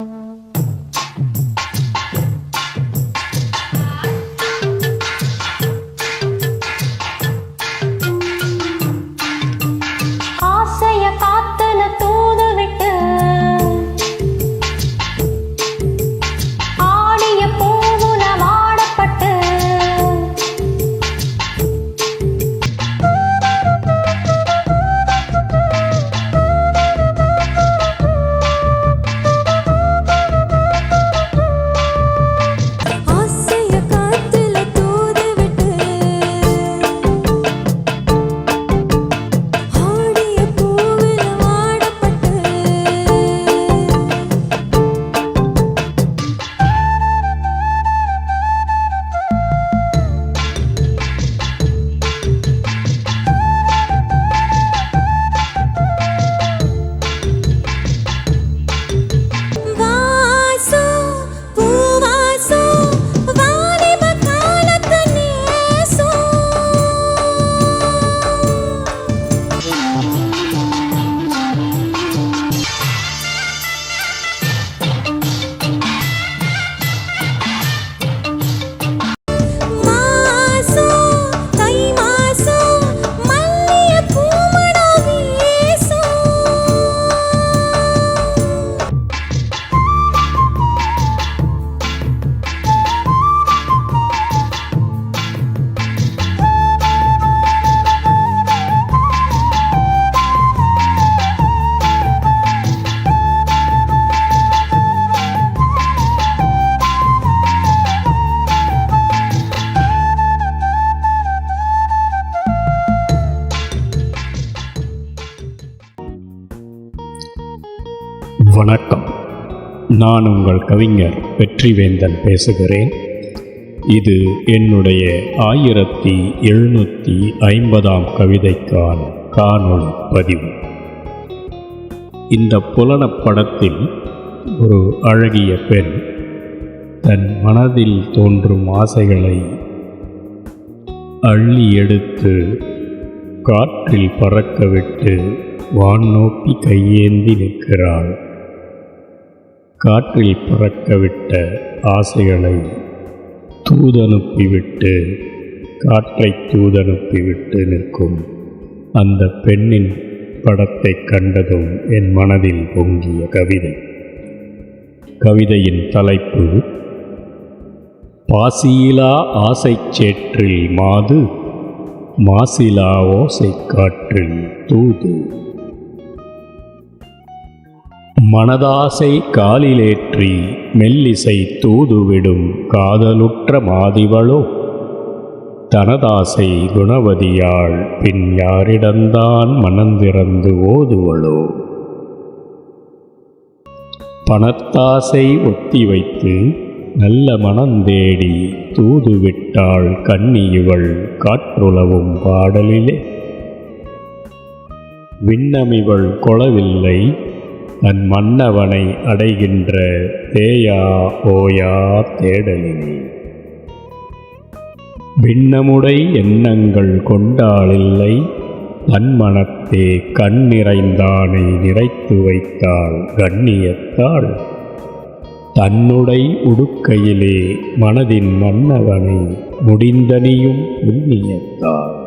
ஆசைய நான் உங்கள் கவிஞர் வெற்றிவேந்தன் பேசுகிறேன். இது என்னுடைய ஆயிரத்தி எழுநூற்றி ஐம்பதாம் கவிதைக்கான காணொளி பதிவு. இந்த புலனப்படத்தில் ஒரு அழகிய பெண் தன் மனதில் தோன்றும் ஆசைகளை அள்ளி எடுத்து காற்றில் பறக்கவிட்டு வான் நோக்கி கையேந்தி நிற்கிறாள். காற்றில் பறக்கவிட்ட ஆசைகளை தூதனுப்பிவிட்டு காற்றை தூதனுப்பிவிட்டு நிற்கும் அந்த பெண்ணின் படத்தை கண்டதும் என் மனதில் பொங்கிய கவிதை. கவிதையின் தலைப்பு பாசியிலா ஆசைச் சேற்றில் மாது மாசிலா ஓசை காற்றில் தூது. மனதாசை காலிலேற்றி மெல்லிசை தூதுவிடும் காதலுற்ற மாதிவளோ? தனதாசை குணவதியாள் பின் யாரிடந்தான் மனந்திறந்து ஓதுவளோ? பணத்தாசை ஒத்தி வைத்து நல்ல மனந்தேடி தூதுவிட்டாள் கண்ணி இவள் காற்றுளவும் பாடலிலே. விண்ணமிவள் கொளவில்லை தன் மன்னவனை அடைகின்ற தேயா ஓயா தேடலினே. பின்னமுடை எண்ணங்கள் கொண்டாளில்லை தன் மனத்தே கண் நிறைந்தானை நிறைத்து வைத்தாள் கண்ணியத்தாள். தன்னுடை உடுக்கையிலே மனதின் மன்னவனை முடிந்தனியும் புண்ணியத்தாள்.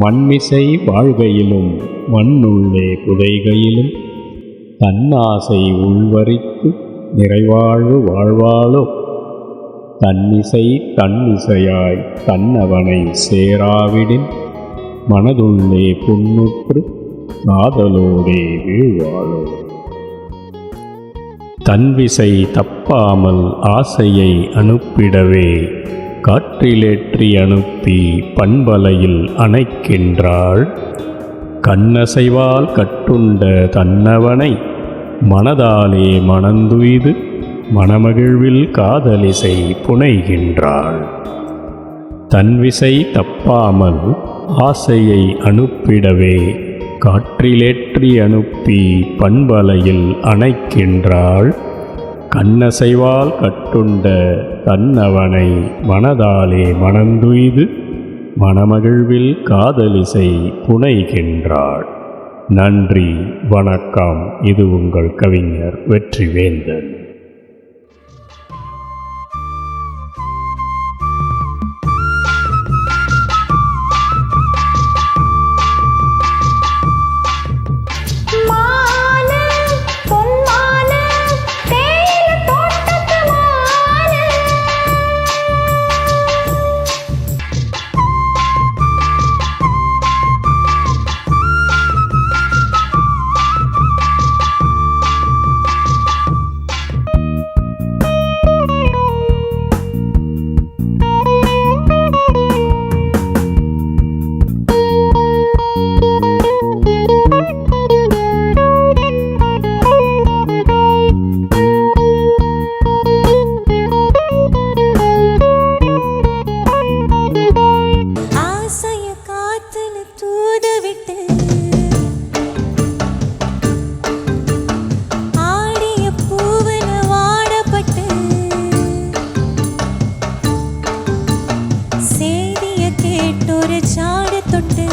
மண்மிசை வாழ்கையிலும் மண்ணுள்ளே புதைகையிலும் தன்னாசை உள்வரித்து நிறைவாழ்வு வாழ்வாளோ? தன்னிசை தன்னிசையாய் தன்னவனை சேராவிடின் மனதுள்ளே புண்ணுற்று காதலோடே வீழ்வாளோ? தன்விசை தப்பாமல் ஆசையை அனுப்பிடவே காற்றிலேற்றி அனுப்பி பண்பலையில் அணைக்கின்றாள் கண்ணசைவால் கட்டுண்ட தன்னவனை மனதாலே மணந்துய்து மணமகிழ்வில் காதலிசை புனைகின்றாள். தன்விசை தப்பாமல் ஆசையை அனுப்பிடவே காற்றிலேற்றி அனுப்பி பண்பலையில் அணைக்கின்றாள். கண்ணசைவால் கட்டுண்ட தன்னவனை மனதாலே மணந்துய்து மனமகிழ்வில் காதலிசை புனைகின்றாள். நன்றி வணக்கம். இது உங்கள் கவிஞர் வெற்றிவேந்தன். മഴച്ചാടത്തൊട്ട്